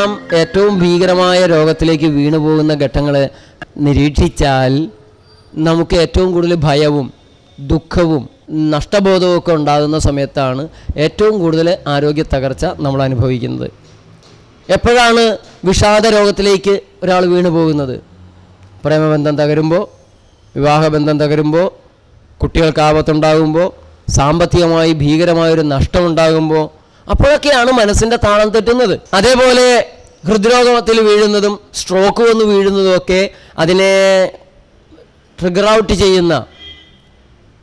നാം ഏറ്റവും ഭീകരമായ രോഗത്തിലേക്ക് വീണു പോകുന്ന ഘട്ടങ്ങൾ നിരീക്ഷിച്ചാൽ നമുക്ക് ഏറ്റവും കൂടുതൽ ഭയവും ദുഃഖവും നഷ്ടബോധവും ഒക്കെ ഉണ്ടാകുന്ന സമയത്താണ് ഏറ്റവും കൂടുതൽ ആരോഗ്യ തകർച്ച നമ്മൾ അനുഭവിക്കുന്നത്. എപ്പോഴാണ് വിഷാദ രോഗത്തിലേക്ക് ഒരാൾ വീണു പോകുന്നത് പ്രേമബന്ധം തകരുമ്പോൾ വിവാഹബന്ധം തകരുമ്പോൾ കുട്ടികൾക്ക് ആപത്തുണ്ടാകുമ്പോൾ സാമ്പത്തികമായി ഭീകരമായൊരു നഷ്ടമുണ്ടാകുമ്പോൾ അപ്പോഴൊക്കെയാണ് മനസ്സിന്റെ താളം തെറ്റുന്നത്. അതേപോലെ ഹൃദ്രോഗത്തിൽ വീഴുന്നതും സ്ട്രോക്ക് വന്ന് വീഴുന്നതും ഒക്കെ അതിനെ ട്രിഗർ ഔട്ട് ചെയ്യുന്ന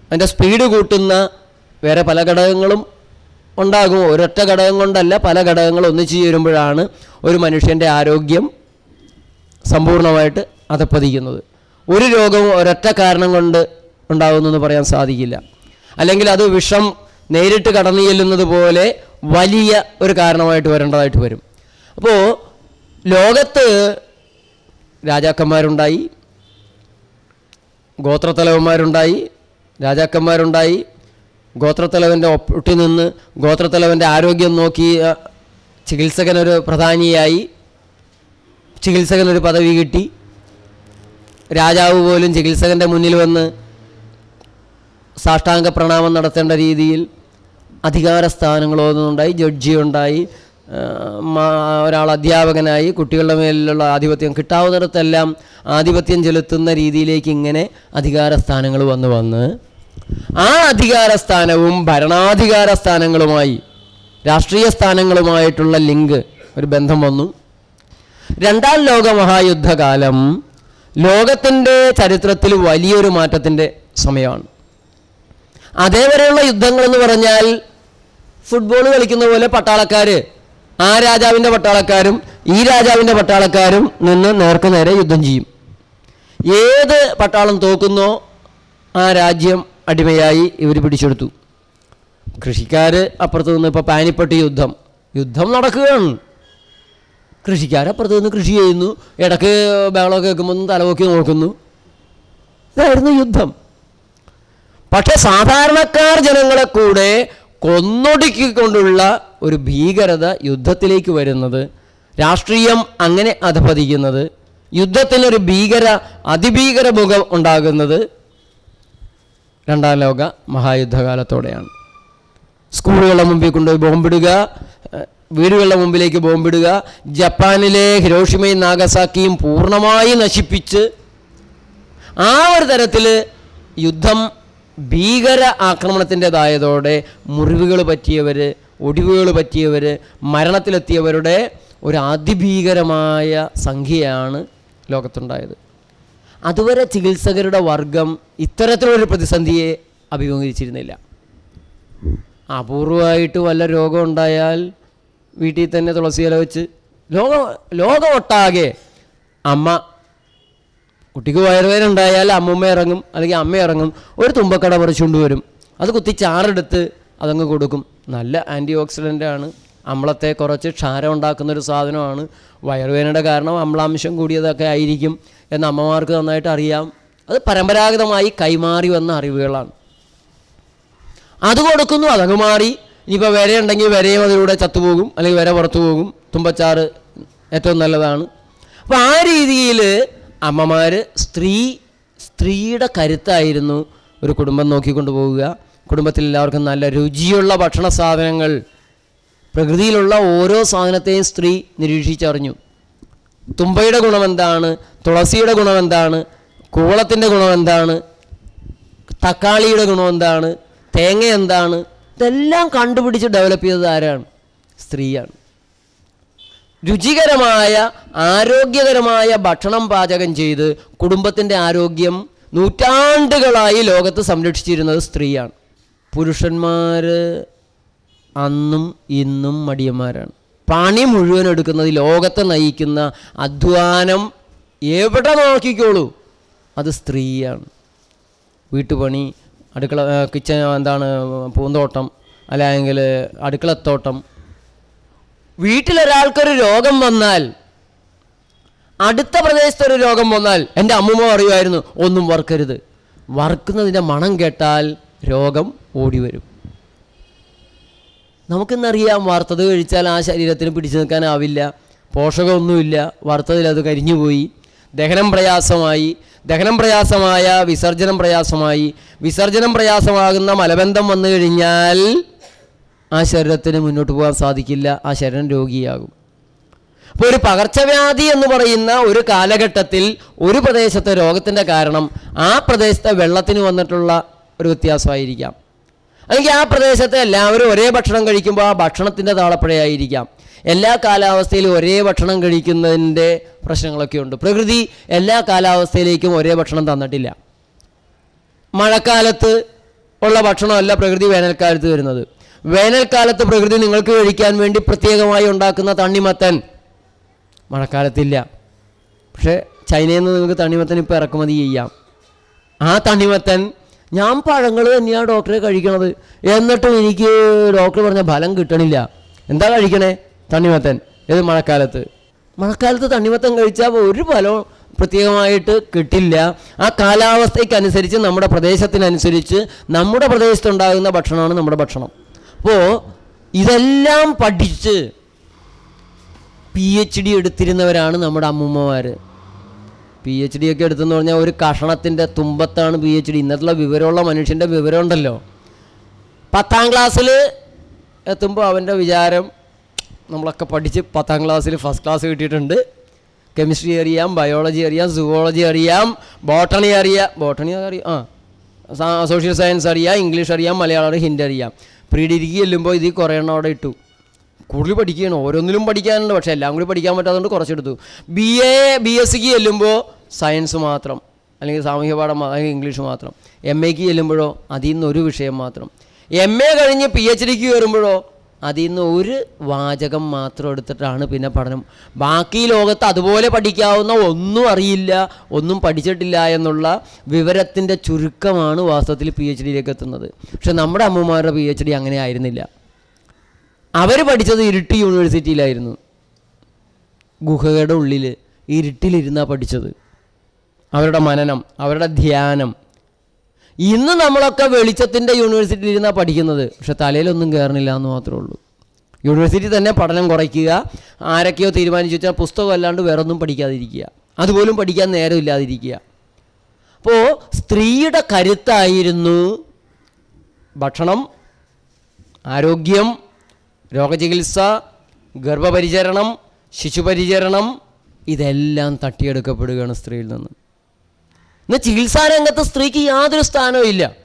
അതിന്റെ സ്പീഡ് കൂട്ടുന്ന വേറെ പല ഘടകങ്ങളും ഉണ്ടാകും. ഒരൊറ്റ ഘടകം കൊണ്ടല്ല പല ഘടകങ്ങൾ ഒന്നിച്ചു ചേരുമ്പോഴാണ് ഒരു മനുഷ്യന്റെ ആരോഗ്യം സമ്പൂർണമായിട്ട് അതപ്പതിക്കുന്നത് ഒരു രോഗവും ഒരൊറ്റ കാരണം കൊണ്ട് ഉണ്ടാകുമെന്ന് പറയാൻ സാധിക്കില്ല. അല്ലെങ്കിൽ അത് വിഷം നേരിട്ട് കടന്നു ചെല്ലുന്നത് പോലെ വലിയ ഒരു കാരണമായിട്ട് വരേണ്ടതായിട്ട് വരും. അപ്പോൾ ലോകത്ത് രാജാക്കന്മാരുണ്ടായി ഗോത്രത്തലവന്മാരുണ്ടായി രാജാക്കന്മാരുണ്ടായി ഗോത്രത്തലവന്റെ ഒട്ടി നിന്ന് ഗോത്രത്തലവന്റെ ആരോഗ്യം നോക്കി ചികിത്സകനൊരു പ്രധാനിയായി ചികിത്സകനൊരു പദവി കിട്ടി. രാജാവ് പോലും ചികിത്സകന്റെ മുന്നിൽ വന്ന് സാഷ്ടാംഗ പ്രണാമം നടത്തേണ്ട രീതിയിൽ അധികാര സ്ഥാനങ്ങളൊന്നുണ്ടായി ജഡ്ജി ഉണ്ടായി ഒരാൾ അധ്യാപകനായി കുട്ടികളുടെ മേലുള്ള ആധിപത്യം കിട്ടാവുന്നിടത്തെല്ലാം ആധിപത്യം ചെലുത്തുന്ന രീതിയിലേക്ക് ഇങ്ങനെ അധികാര സ്ഥാനങ്ങൾ വന്ന് വന്ന് ആ അധികാര സ്ഥാനവും ഭരണാധികാര സ്ഥാനങ്ങളുമായി രാഷ്ട്രീയ സ്ഥാനങ്ങളുമായിട്ടുള്ള ലിങ്ക് ഒരു ബന്ധം വന്നു. രണ്ടാം ലോക മഹായുദ്ധകാലം ലോകത്തിന്റെ ചരിത്രത്തിൽ വലിയൊരു മാറ്റത്തിന്റെ സമയമാണ്. അതേവരെയുള്ള യുദ്ധങ്ങളെന്ന് പറഞ്ഞാൽ ഫുട്ബോൾ കളിക്കുന്ന പോലെ പട്ടാളക്കാർ ആ രാജാവിന്റെ പട്ടാളക്കാരും ഈ രാജാവിന്റെ പട്ടാളക്കാരും നിന്ന് നേർക്ക് നേരെ യുദ്ധം ചെയ്യും. ഏത് പട്ടാളം തോക്കുന്നോ ആ രാജ്യം അടിമയായി ഇവർ പിടിച്ചെടുത്തു. കൃഷിക്കാർ അപ്പുറത്ത് നിന്ന് ഇപ്പോൾ പാനിപ്പെട്ട് യുദ്ധം. യുദ്ധം നടക്കുകയാണ്. കൃഷിക്കാരപ്പുറത്ത് നിന്ന് കൃഷി ചെയ്യുന്നു. ഇടയ്ക്ക് ബഹളം കേൾക്കുമ്പോൾ തലവോക്കി നോക്കുന്നു. ഇതായിരുന്നു യുദ്ധം. പക്ഷെ സാധാരണക്കാർ ജനങ്ങളെ കൂടെ കൊന്നൊടുക്കിക്കൊണ്ടുള്ള ഒരു ഭീകരത യുദ്ധത്തിലേക്ക് വരുന്നത് രാഷ്ട്രീയം അങ്ങനെ അധപതിക്കുന്നത് യുദ്ധത്തിനൊരു ഭീകര അതിഭീകര മുഖം ഉണ്ടാകുന്നത് രണ്ടാം ലോക മഹായുദ്ധകാലത്തോടെയാണ്. സ്കൂളുകളുടെ മുമ്പിൽ കൊണ്ടുപോയി ബോംബിടുക വീടുകളുടെ മുമ്പിലേക്ക് ബോംബിടുക ജപ്പാനിലെ ഹിരോഷിമയും നാഗസാക്കിയും പൂർണമായി നശിപ്പിച്ച് ആ ഒരു തരത്തിൽ യുദ്ധം ഭീകര ആക്രമണത്തിന്റെതായതോടെ മുറിവുകൾ പറ്റിയവർ ഒടിവുകൾ പറ്റിയവർ മരണത്തിലെത്തിയവരുടെ ഒരു അതിഭീകരമായ സംഖ്യയാണ് ലോകത്തുണ്ടായത്. അതുവരെ ചികിത്സകരുടെ വർഗം ഇത്തരത്തിലൊരു പ്രതിസന്ധിയെ അഭിമുഖീകരിച്ചിരുന്നില്ല. അപൂർവമായിട്ട് വല്ല രോഗം ഉണ്ടായാൽ വീട്ടിൽ തന്നെ തുളസിയില വെച്ച് ലോകം ലോകമൊട്ടാകെ അമ്മ കുട്ടിക്ക് വയറുവേദന ഉണ്ടായാൽ അമ്മൂമ്മ ഇറങ്ങും അല്ലെങ്കിൽ അമ്മ ഇറങ്ങും ഒരു തുമ്പക്കട പറിച്ചുകൊണ്ട് വരും. അത് കുത്തി ചാറെടുത്ത് അതങ്ങ് കൊടുക്കും. നല്ല ആന്റി ഓക്സിഡന്റ് ആണ് അമ്ലത്തെ കുറച്ച് ക്ഷാരം ഉണ്ടാക്കുന്ന ഒരു സാധനമാണ്. വയറുവേദനയുടെ കാരണം അമ്ലാംശം കൂടിയതൊക്കെ ആയിരിക്കും എന്ന് അമ്മമാർക്ക് നന്നായിട്ട് അറിയാം. അത് പരമ്പരാഗതമായി കൈമാറി വന്ന അറിവുകളാണ്. അത് കൊടുക്കുന്നു അതങ്ങ് മാറി. ഇനിയിപ്പോൾ വര ഉണ്ടെങ്കിൽ വരയും അതിലൂടെ ചത്തുപോകും അല്ലെങ്കിൽ വര പുറത്തു പോകും തുമ്പച്ചാറ് ഏറ്റവും നല്ലതാണ്. അപ്പോൾ ആ രീതിയിൽ അമ്മമാർ സ്ത്രീ സ്ത്രീയുടെ കരുത്തായിരുന്നു ഒരു കുടുംബം നോക്കിക്കൊണ്ട് പോവുക കുടുംബത്തിൽ എല്ലാവർക്കും നല്ല രുചിയുള്ള ഭക്ഷണ സാധനങ്ങൾ. പ്രകൃതിയിലുള്ള ഓരോ സാധനത്തെയും സ്ത്രീ നിരീക്ഷിച്ചറിഞ്ഞു. തുമ്പയുടെ ഗുണമെന്താണ്? തുളസിയുടെ ഗുണമെന്താണ്? കൂളത്തിന്റെ ഗുണമെന്താണ്? തക്കാളിയുടെ ഗുണം എന്താണ് തേങ്ങ എന്താണ്? ഇതെല്ലാം കണ്ടുപിടിച്ച് ഡെവലപ്പ് ചെയ്തത് ആരാണ്? സ്ത്രീയാണ്. രുചികരമായ ആരോഗ്യകരമായ ഭക്ഷണം പാചകം ചെയ്ത് കുടുംബത്തിന്റെ ആരോഗ്യം നൂറ്റാണ്ടുകളായി ലോകത്ത് സംരക്ഷിച്ചിരുന്നത് സ്ത്രീയാണ്. പുരുഷന്മാർ അന്നും ഇന്നും മടിയന്മാരാണ്. പണി മുഴുവൻ എടുക്കുന്നത് ലോകത്തെ നയിക്കുന്ന അധ്വാനം എവിടെ നോക്കിക്കോളൂ അത് സ്ത്രീയാണ്. വീട്ടുപണി അടുക്കള കിച്ചൺ എന്താണ് പൂന്തോട്ടം അല്ലെങ്കിൽ അടുക്കളത്തോട്ടം വീട്ടിലൊരാൾക്കൊരു രോഗം വന്നാൽ അടുത്ത പ്രദേശത്തൊരു രോഗം വന്നാൽ എന്റെ അമ്മൂമ്മ പറയുമായിരുന്നു ഒന്നും വറുക്കരുത്. വറുക്കുന്നതിന്റെ മണം കേട്ടാൽ രോഗം ഓടി വരും നമുക്കിന്നറിയാം വറുത്തത് കഴിച്ചാൽ ആ ശരീരത്തിന് പിടിച്ചു നിൽക്കാനാവില്ല പോഷകമൊന്നുമില്ല വറുത്തതിൽ അത് കരിഞ്ഞുപോയി. ദഹനം പ്രയാസമായി ദഹനം പ്രയാസമായ വിസർജനം പ്രയാസമായി വിസർജനം പ്രയാസമാകുന്ന മലബന്ധം വന്നു കഴിഞ്ഞാൽ ആ ശരീരത്തിന് മുന്നോട്ട് പോകാൻ സാധിക്കില്ല ആ ശരീരം രോഗിയാകും. അപ്പോൾ ഒരു പകർച്ചവ്യാധി എന്ന് പറയുന്ന ഒരു കാലഘട്ടത്തിൽ ഒരു പ്രദേശത്തെ രോഗത്തിന്റെ കാരണം ആ പ്രദേശത്തെ വെള്ളത്തിന് വന്നിട്ടുള്ള ഒരു വ്യത്യാസമായിരിക്കാം. അല്ലെങ്കിൽ ആ പ്രദേശത്തെ എല്ലാവരും ഒരേ ഭക്ഷണം കഴിക്കുമ്പോൾ ആ ഭക്ഷണത്തിന്റെ താളപ്പഴയായിരിക്കാം. എല്ലാ കാലാവസ്ഥയിലും ഒരേ ഭക്ഷണം കഴിക്കുന്നതിന്റെ പ്രശ്നങ്ങളൊക്കെ ഉണ്ട്. പ്രകൃതി എല്ലാ കാലാവസ്ഥയിലേക്കും ഒരേ ഭക്ഷണം തന്നിട്ടില്ല. മഴക്കാലത്ത് ഉള്ള ഭക്ഷണമല്ല പ്രകൃതി വേനൽക്കാലത്ത് വരുന്നത് വേനൽക്കാലത്ത് പ്രകൃതി നിങ്ങൾക്ക് കഴിക്കാൻ വേണ്ടി പ്രത്യേകമായി ഉണ്ടാക്കുന്ന തണ്ണിമത്തൻ. മഴക്കാലത്തില്ല. പക്ഷേ ചൈനയിൽ നിന്ന് നിങ്ങൾക്ക് തണ്ണിമത്തൻ ഇപ്പോൾ ഇറക്കുമതി ചെയ്യാം. ആ തണ്ണിമത്തൻ ഞാൻ പഴങ്ങൾ തന്നെയാണ് ഡോക്ടറെ കഴിക്കണത്. എന്നിട്ടും എനിക്ക് ഡോക്ടർ പറഞ്ഞ ഫലം കിട്ടണില്ല. എന്താ കഴിക്കണേ? തണ്ണിമത്തൻ. ഏത് മഴക്കാലത്ത്? മഴക്കാലത്ത് തണ്ണിമത്തൻ കഴിച്ചാൽ ഒരു ഫലവും പ്രത്യേകമായിട്ട് കിട്ടില്ല. ആ കാലാവസ്ഥയ്ക്കനുസരിച്ച് നമ്മുടെ പ്രദേശത്തിനനുസരിച്ച് നമ്മുടെ പ്രദേശത്തുണ്ടാകുന്ന ഭക്ഷണമാണ് നമ്മുടെ ഭക്ഷണം. അപ്പോൾ ഇതെല്ലാം പഠിച്ച് പി എച്ച് ഡി എടുത്തിരുന്നവരാണ് നമ്മുടെ അമ്മൂമ്മമാർ പി എച്ച് ഡി ഒക്കെ എടുത്തെന്ന് പറഞ്ഞാൽ ഒരു കഷണത്തിന്റെ തുമ്പത്താണ് പി എച്ച് ഡി ഇന്നത്തുള്ള വിവരമുള്ള മനുഷ്യന്റെ വിവരമുണ്ടല്ലോ. പത്താം ക്ലാസ്സിൽ എത്തുമ്പോൾ അവന്റെ വിചാരം നമ്മളൊക്കെ പഠിച്ച് പത്താം ക്ലാസ്സിൽ ഫസ്റ്റ് ക്ലാസ് കിട്ടിയിട്ടുണ്ട്. കെമിസ്ട്രി അറിയാം ബയോളജി അറിയാം സുവോളജി അറിയാം ബോട്ടണി അറിയാം. ബോട്ടണി അറിയാം ആ. സോഷ്യൽ സയൻസ് അറിയാം ഇംഗ്ലീഷ് അറിയാം മലയാളം ഹിന്ദി അറിയാം. പ്രീ ഡിഗ്രിക്ക് ചെല്ലുമ്പോൾ ഇതിൽ കുറേ എണ്ണം അവിടെ ഇട്ടു. കൂടുതൽ പഠിക്കുകയാണ്. ഓരോന്നിലും പഠിക്കാനുണ്ട്. പക്ഷേ എല്ലാം കൂടി പഠിക്കാൻ പറ്റാത്തതുകൊണ്ട് കുറച്ചെടുത്തു ബി എ ബി എസ് സിക്ക് ചെല്ലുമ്പോൾ സയൻസ് മാത്രം. അല്ലെങ്കിൽ സാമൂഹ്യ പാഠം അല്ലെങ്കിൽ ഇംഗ്ലീഷ് മാത്രം. എം എക്ക് ചെല്ലുമ്പോഴോ അതിൽ നിന്ന് ഒരു വിഷയം മാത്രം. എം എ കഴിഞ്ഞ് പി എച്ച് ഡിക്ക് കയറുമ്പോഴോ അതിൽ നിന്ന് ഒരു വാചകം മാത്രം എടുത്തിട്ടാണ് പിന്നെ പഠനം. ബാക്കി ലോകത്ത് അതുപോലെ പഠിക്കാവുന്ന ഒന്നും അറിയില്ല ഒന്നും പഠിച്ചിട്ടില്ല എന്നുള്ള വിവരത്തിന്റെ ചുരുക്കമാണ് വാസ്തവത്തിൽ പി എച്ച് ഡിയിലേക്ക് എത്തുന്നത്. പക്ഷെ നമ്മുടെ അമ്മമാരുടെ പി എച്ച് ഡി അങ്ങനെ ആയിരുന്നില്ല. അവർ പഠിച്ചത് ഇരുട്ടി യൂണിവേഴ്സിറ്റിയിലായിരുന്നു. ഗുഹയുടെ ഉള്ളിൽ ഇരുട്ടിലിരുന്നാണ് പഠിച്ചത്. അവരുടെ മനനം അവരുടെ ധ്യാനം ഇന്ന് നമ്മളൊക്കെ വെളിച്ചത്തിന്റെ യൂണിവേഴ്സിറ്റിയിൽ ഇരുന്നാണ് പഠിക്കുന്നത്. പക്ഷെ തലയിലൊന്നും കയറണില്ല എന്ന് മാത്രമേ ഉള്ളൂ. യൂണിവേഴ്സിറ്റി തന്നെ പഠനം കുറയ്ക്കുക. ആരൊക്കെയോ തീരുമാനിച്ചു വെച്ചാൽ പുസ്തകം അല്ലാണ്ട് വേറെ ഒന്നും പഠിക്കാതിരിക്കുക. അതുപോലും പഠിക്കാൻ നേരമില്ലാതിരിക്കുക അപ്പോൾ സ്ത്രീയുടെ കരുത്തായിരുന്നു ഭക്ഷണം ആരോഗ്യം രോഗചികിത്സ ഗർഭപരിചരണം ശിശുപരിചരണം ഇതെല്ലാം തട്ടിയെടുക്കപ്പെടുകയാണ് സ്ത്രീയിൽ നിന്ന്. ഇന്ന് ചികിത്സാരംഗത്ത് സ്ത്രീക്ക് യാതൊരു സ്ഥാനവും ഇല്ല.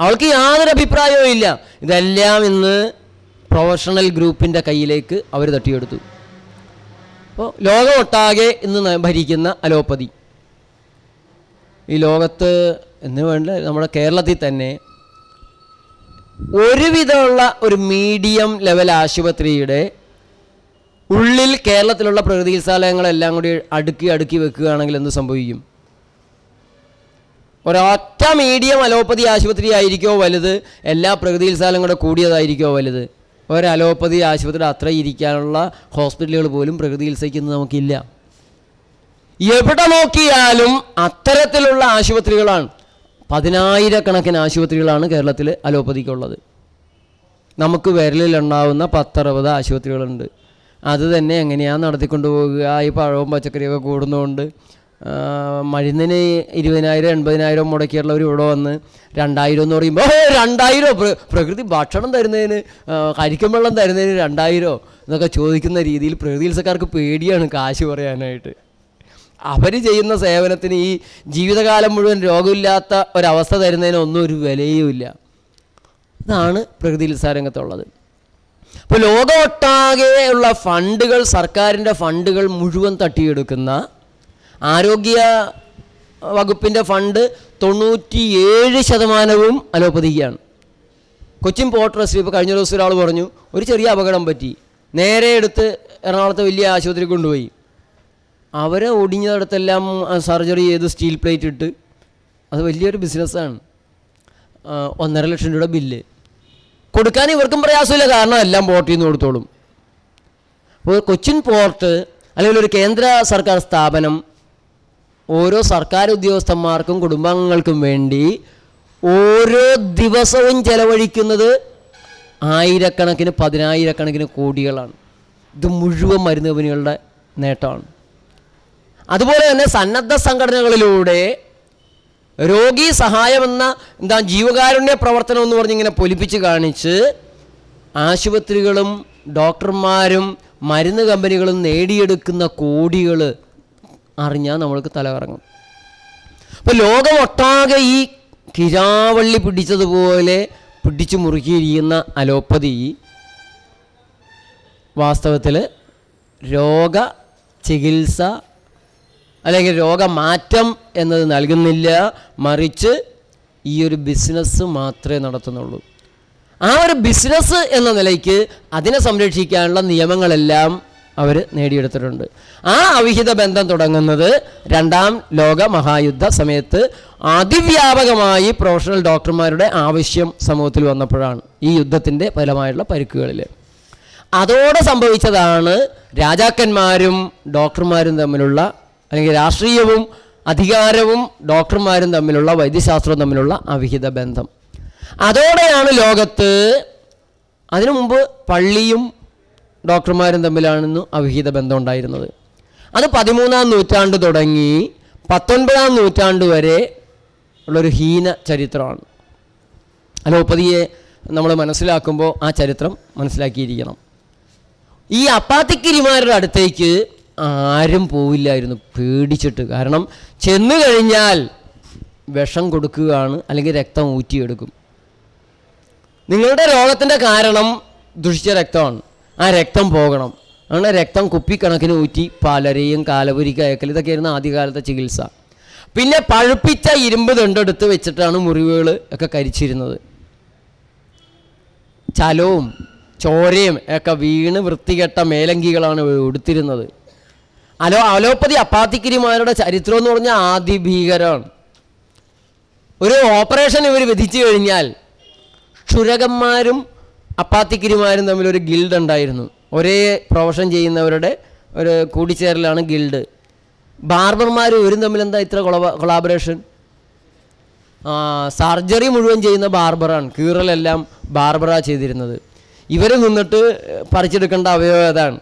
അവൾക്ക് യാതൊരു അഭിപ്രായവും ഇല്ല. ഇതെല്ലാം ഇന്ന് പ്രൊഫഷണൽ ഗ്രൂപ്പിന്റെ കയ്യിലേക്ക് അവർ തട്ടിയെടുത്തു. അപ്പോൾ ലോകമൊട്ടാകെ ഇന്ന് ഭരിക്കുന്ന അലോപ്പതി. ഈ ലോകത്ത് എന്ന് വേണ്ട നമ്മുടെ കേരളത്തിൽ തന്നെ ഒരുവിധമുള്ള ഒരു മീഡിയം ലെവൽ ആശുപത്രിയുടെ ഉള്ളിൽ കേരളത്തിലുള്ള പ്രകൃതി ചികിത്സാലയങ്ങളെല്ലാം കൂടി അടുക്കി അടുക്കി വെക്കുകയാണെങ്കിൽ എന്ത് സംഭവിക്കും? ഒരൊറ്റ മീഡിയം അലോപ്പതി ആശുപത്രി ആയിരിക്കോ വലുത്? എല്ലാ പ്രകൃതി ചികിത്സാലയം കൂടെ കൂടിയതായിരിക്കോ വലുത്? ഒരു അലോപ്പതി ആശുപത്രി അത്ര ഇരിക്കാനുള്ള ഹോസ്പിറ്റലുകൾ പോലും പ്രകൃതി ചികിത്സയ്ക്ക് നമുക്കില്ല. എവിടെ നോക്കിയാലും അത്തരത്തിലുള്ള ആശുപത്രികളാണ്. പതിനായിരക്കണക്കിന് ആശുപത്രികളാണ് കേരളത്തിൽ അലോപ്പതിക്കുള്ളത്. നമുക്ക് വിരലിലുണ്ടാവുന്ന പത്തറുപത് ആശുപത്രികളുണ്ട്. അത് തന്നെ എങ്ങനെയാണ് നടത്തിക്കൊണ്ടു പോകുക ഈ പഴവും പച്ചക്കറിയൊക്കെ കൂടുന്നതുകൊണ്ട് മരുന്നിന് ഇരുപതിനായിരം എൺപതിനായിരം മുടക്കിയുള്ളവർ ഇവിടെ വന്ന് രണ്ടായിരം എന്ന് പറയുമ്പോൾ "ഓ, രണ്ടായിരോ? പ്ര- പ്രകൃതി ഭക്ഷണം തരുന്നതിന് കരിക്കും വെള്ളം തരുന്നതിന് രണ്ടായിരോ? എന്നൊക്കെ ചോദിക്കുന്ന രീതിയിൽ പ്രകൃതി ചികിത്സക്കാർക്ക് പേടിയാണ് കാശ് പറയാനായിട്ട്. അവർ ചെയ്യുന്ന സേവനത്തിന് ഈ ജീവിതകാലം മുഴുവൻ രോഗമില്ലാത്ത ഒരവസ്ഥ തരുന്നതിന് ഒന്നും ഒരു വിലയുമില്ല ഇതാണ് പ്രകൃതി രംഗത്തുള്ളത്. അപ്പോൾ ലോകമൊട്ടാകെയുള്ള ഫണ്ടുകൾ സർക്കാരിന്റെ ഫണ്ടുകൾ മുഴുവൻ തട്ടിയെടുക്കുന്ന ആരോഗ്യ വകുപ്പിന്റെ ഫണ്ട് തൊണ്ണൂറ്റിയേഴ് ശതമാനവും അലോപ്പതിക്കാണ് കൊച്ചിൻ പോർട്ട് ട്രസ്റ്റ് ഇപ്പോൾ കഴിഞ്ഞ ദിവസം ഒരാൾ പറഞ്ഞു ഒരു ചെറിയ അപകടം പറ്റി. നേരെ എടുത്ത് എറണാകുളത്തെ വലിയ ആശുപത്രി കൊണ്ടുപോയി. അവരെ ഒടിഞ്ഞിടത്തെല്ലാം സർജറി ചെയ്ത് സ്റ്റീൽ പ്ലേറ്റ് ഇട്ട്. അത് വലിയൊരു ബിസിനസ്സാണ്. ഒന്നര ലക്ഷം രൂപയുടെ ബില്ല്. കൊടുക്കാൻ ഇവർക്കും പ്രയാസമില്ല കാരണം എല്ലാം പോർട്ടിൽ നിന്ന് കൊടുത്തോളും. അപ്പോൾ കൊച്ചിൻ പോർട്ട് അല്ലെങ്കിൽ ഒരു കേന്ദ്ര സർക്കാർ സ്ഥാപനം ഓരോ സർക്കാർ ഉദ്യോഗസ്ഥന്മാർക്കും കുടുംബാംഗങ്ങൾക്കും വേണ്ടി ഓരോ ദിവസവും ചെലവഴിക്കുന്നത് ആയിരക്കണക്കിന് പതിനായിരക്കണക്കിന് കോടികളാണ്. ഇത് മുഴുവൻ മരുന്ന് കമ്പനികളുടെ നേട്ടമാണ്. അതുപോലെ തന്നെ സന്നദ്ധ സംഘടനകളിലൂടെ രോഗി സഹായമെന്ന എന്താ ജീവകാരുണ്യ പ്രവർത്തനം എന്ന് പറഞ്ഞിങ്ങനെ പൊലിപ്പിച്ച് കാണിച്ച് ആശുപത്രികളും ഡോക്ടർമാരും മരുന്ന് കമ്പനികളും നേടിയെടുക്കുന്ന കോടികൾ അറിഞ്ഞാൽ നമ്മൾക്ക് തലകറങ്ങും. അപ്പോൾ ലോകമൊട്ടാകെ ഈ കിരാവള്ളി പിടിച്ചതുപോലെ പിടിച്ചു മുറുകിയിരിക്കുന്ന അലോപ്പതി വാസ്തവത്തിൽ രോഗ ചികിത്സ അല്ലെങ്കിൽ രോഗമാറ്റം എന്നത് നൽകുന്നില്ല. മറിച്ച് ഈ ഒരു ബിസിനസ് മാത്രമേ നടത്തുന്നുള്ളൂ. ആ ഒരു ബിസിനസ് എന്ന നിലയ്ക്ക് അതിനെ സംരക്ഷിക്കാനുള്ള നിയമങ്ങളെല്ലാം അവർ നേടിയെടുത്തിട്ടുണ്ട്. ആ അവിഹിത ബന്ധം തുടങ്ങുന്നത് രണ്ടാം ലോക മഹായുദ്ധ സമയത്ത് അതിവ്യാപകമായി പ്രൊഫഷണൽ ഡോക്ടർമാരുടെ ആവശ്യം സമൂഹത്തിൽ വന്നപ്പോഴാണ് ഈ യുദ്ധത്തിന്റെ ഫലമായുള്ള പരിക്കുകളിൽ അതോടെ സംഭവിച്ചതാണ് രാജാക്കന്മാരും ഡോക്ടർമാരും തമ്മിലുള്ള അല്ലെങ്കിൽ രാഷ്ട്രീയവും അധികാരവും ഡോക്ടർമാരും തമ്മിലുള്ള വൈദ്യശാസ്ത്രവും തമ്മിലുള്ള അവിഹിത ബന്ധം. അതോടെയാണ് ലോകത്ത് അതിനു മുമ്പ് പള്ളിയും ഡോക്ടർമാരും തമ്മിലാണെന്ന് അവിഹിത ബന്ധം ഉണ്ടായിരുന്നത്. അത് പതിമൂന്നാം നൂറ്റാണ്ട് തുടങ്ങി പത്തൊൻപതാം നൂറ്റാണ്ട് വരെ ഉള്ളൊരു ഹീന ചരിത്രമാണ്. അലോപ്പതിയെ നമ്മൾ മനസ്സിലാക്കുമ്പോൾ ആ ചരിത്രം മനസ്സിലാക്കിയിരിക്കണം. ഈ അപ്പാത്തിക്കിരിമാരുടെ അടുത്തേക്ക് ആരും പോവില്ലായിരുന്നു പേടിച്ചിട്ട്. കാരണം ചെന്നു കഴിഞ്ഞാൽ വിഷം കൊടുക്കുകയാണ് അല്ലെങ്കിൽ രക്തം ഊറ്റിയെടുക്കും. നിങ്ങളുടെ രോഗത്തിന്റെ കാരണം ദുഷിച്ച രക്തമാണ്. ആ രക്തം പോകണം. അങ്ങനെ രക്തം കുപ്പിക്കണക്കിന് ഊറ്റി പലരെയും കാലപുരിക്ക് അയക്കൽ. ഇതൊക്കെയായിരുന്നു ആദ്യകാലത്തെ ചികിത്സ. പിന്നെ പഴുപ്പിച്ച ഇരുമ്പ് ദണ്ടെടുത്ത് വെച്ചിട്ടാണ് മുറിവുകൾ ഒക്കെ കരിച്ചിരുന്നത്. ചലവും ചോരയും ഒക്കെ വീണ് വൃത്തികെട്ട മേലങ്കികളാണ് ഉടുത്തിരുന്നത്. അലോ അലോപ്പതി അപ്പാത്തിക്കിരിമാരുടെ ചരിത്രം എന്ന് പറഞ്ഞാൽ ആദിഭീകരമാണ് ഒരു ഓപ്പറേഷൻ ഇവർ വിധിച്ചു കഴിഞ്ഞാൽ ക്ഷുരകന്മാരും അപ്പാത്തിക്കിരിമാരും ഒരു ഗിൽഡ് ഉണ്ടായിരുന്നു. ഒരേ പ്രൊഫഷൻ ചെയ്യുന്നവരുടെ ഒരു കൂടിച്ചേരലാണ് ഗിൽഡ്. ബാർബർമാരും ഇവരും തമ്മിൽ എന്താ ഇത്ര കൊളാബറേഷൻ? സർജറി മുഴുവൻ ചെയ്യുന്ന ബാർബറാണ്. കീറലെല്ലാം ബാർബറാ ചെയ്തിരുന്നത്. ഇവർ നിന്നിട്ട് പറിച്ചെടുക്കേണ്ട അവയവം ഏതാണ്?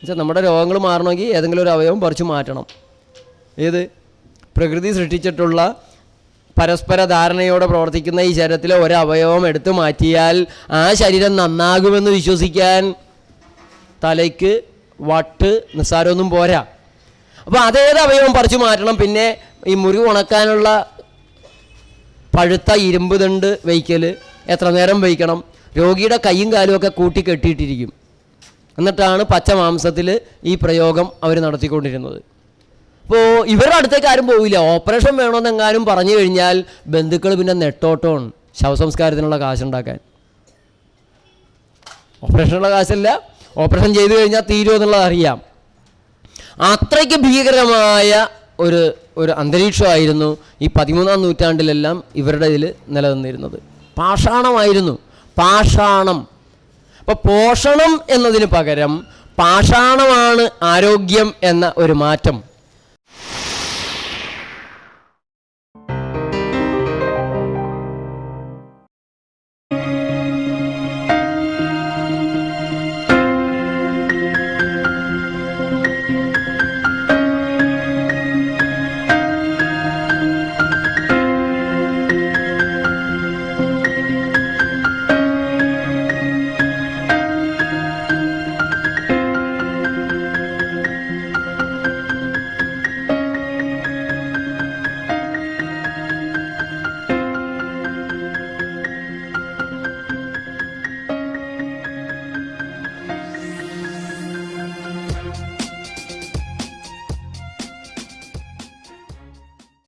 വെച്ചാൽ നമ്മുടെ രോഗങ്ങൾ മാറണമെങ്കിൽ ഏതെങ്കിലും ഒരു അവയവം പറിച്ചു മാറ്റണം. ഏത്? പ്രകൃതി സൃഷ്ടിച്ചിട്ടുള്ള പരസ്പര ധാരണയോടെ പ്രവർത്തിക്കുന്ന ഈ ശരീരത്തിലെ ഒരു അവയവം എടുത്തു മാറ്റിയാൽ ആ ശരീരം നന്നാകുമെന്ന് വിശ്വസിക്കാൻ തലയ്ക്ക് വട്ട് നിസ്സാരമൊന്നും പോരാ. അപ്പോൾ അതേത് അവയവം പറിച്ചു മാറ്റണം. പിന്നെ ഈ മുറിവ് ഉണക്കാനുള്ള പഴുത്ത ഇരുമ്പ് ദണ്ട് വയ്ക്കൽ. എത്ര നേരം വയ്ക്കണം? രോഗിയുടെ കൈയും കാലും ഒക്കെ കൂട്ടി കെട്ടിയിട്ടിരിക്കും. എന്നിട്ടാണ് പച്ച മാംസത്തിൽ ഈ പ്രയോഗം അവർ നടത്തിക്കൊണ്ടിരുന്നത്. അപ്പോൾ ഇവരുടെ അടുത്തേക്ക് ആരും പോവില്ല. ഓപ്പറേഷൻ വേണമെന്നെങ്ങാനും പറഞ്ഞു കഴിഞ്ഞാൽ ബന്ധുക്കൾ പിന്നെ നെട്ടോട്ടമാണ് ശവസംസ്കാരത്തിനുള്ള കാശുണ്ടാക്കാൻ. ഓപ്പറേഷനുള്ള കാശല്ല. ഓപ്പറേഷൻ ചെയ്തു കഴിഞ്ഞാൽ തീരുമോ എന്നുള്ളത് അറിയാം. അത്രയ്ക്ക് ഭീകരമായ ഒരു ഒരു അന്തരീക്ഷമായിരുന്നു ഈ പതിമൂന്നാം നൂറ്റാണ്ടിലെല്ലാം ഇവരുടെ ഇതിൽ നിലനിന്നിരുന്നത്. പാഷാണമായിരുന്നു. പാഷാണം. അപ്പോൾ പോഷണം എന്നതിന് പകരം പാഷാണമാണ് ആരോഗ്യം എന്ന ഒരു മാറ്റം.